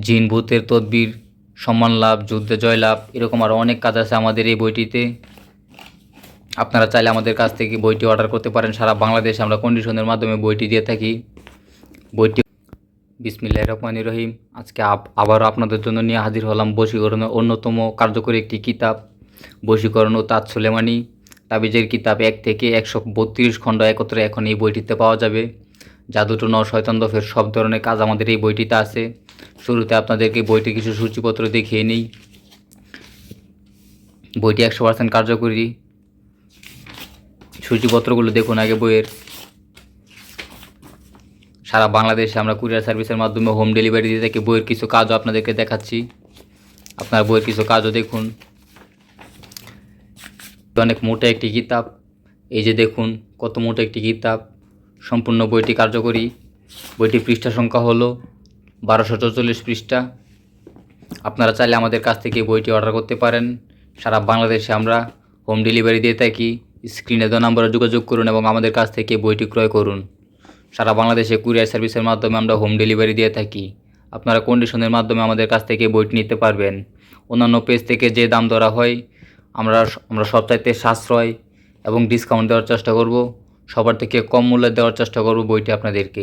জিন ভূতের তদবির, সম্মান লাভ, যুদ্ধে জয়লাভ এরকম আরও অনেক কাজ আছে আমাদের এই বইটিতে। আপনারা চাইলে আমাদের কাছ থেকে বইটি অর্ডার করতে পারেন। সারা বাংলাদেশে আমরা কন্ডিশনের মাধ্যমে বইটি দিয়ে থাকি। বইটি বিসমিল্লাহ রহমান রহিম। আজকে আব- আবারও আপনাদের জন্য নিয়ে হাজির হলাম বশীকরণের অন্যতম কার্যকরী একটি কিতাব, বশীকরণ ও তাজ সুলেমানি। তাবিজের কিতাব এক থেকে একশো বত্রিশ খণ্ড একত্রে এখন এই বইটিতে পাওয়া যাবে। জাদুটো ন শয়তান দফের সব ধরনের কাজ আমাদের এই বইটিতে আছে। শুরুতে আপনাদেরকে বইটি কিছু সূচিপত্র দেখিয়ে নিই। বইটি একশো পার্সেন্ট কার্যকরী। সূচিপত্রগুলো দেখুন আগে বইয়ের। সারা বাংলাদেশে আমরা কুরিয়ার সার্ভিসের মাধ্যমে হোম ডেলিভারি দিয়ে থাকি। বইয়ের কিছু কাজও আপনাদেরকে দেখাচ্ছি। আপনার বইয়ের কিছু কাজও দেখুন। অনেক মোটা একটি কিতাব। এই যে দেখুন, কত মোটা একটি কিতাব। সম্পূর্ণ বইটি কার্যকরী। বইটির পৃষ্ঠা সংখ্যা হলো বারোশো চৌচল্লিশ পৃষ্ঠা। আপনারা চাইলে আমাদের কাছ থেকে বইটি অর্ডার করতে পারেন। সারা বাংলাদেশে আমরা হোম ডেলিভারি দিয়ে থাকি। স্ক্রিনে দেওয়া নম্বরে যোগাযোগ করুন এবং আমাদের কাছ থেকে বইটি ক্রয় করুন। সারা বাংলাদেশে কুরিয়ার সার্ভিসের মাধ্যমে আমরা হোম ডেলিভারি দিয়ে থাকি। আপনারা কন্ডিশনের মাধ্যমে আমাদের কাছ থেকে বইটি নিতে পারবেন। অন্যান্য পেজ থেকে যে দাম ধরা হয়, আমরা আমরা সবচাইতে সাশ্রয় এবং ডিসকাউন্ট দেওয়ার চেষ্টা করব। সবার থেকে কম মূল্যে দেওয়ার চেষ্টা করব বইটি আপনাদেরকে।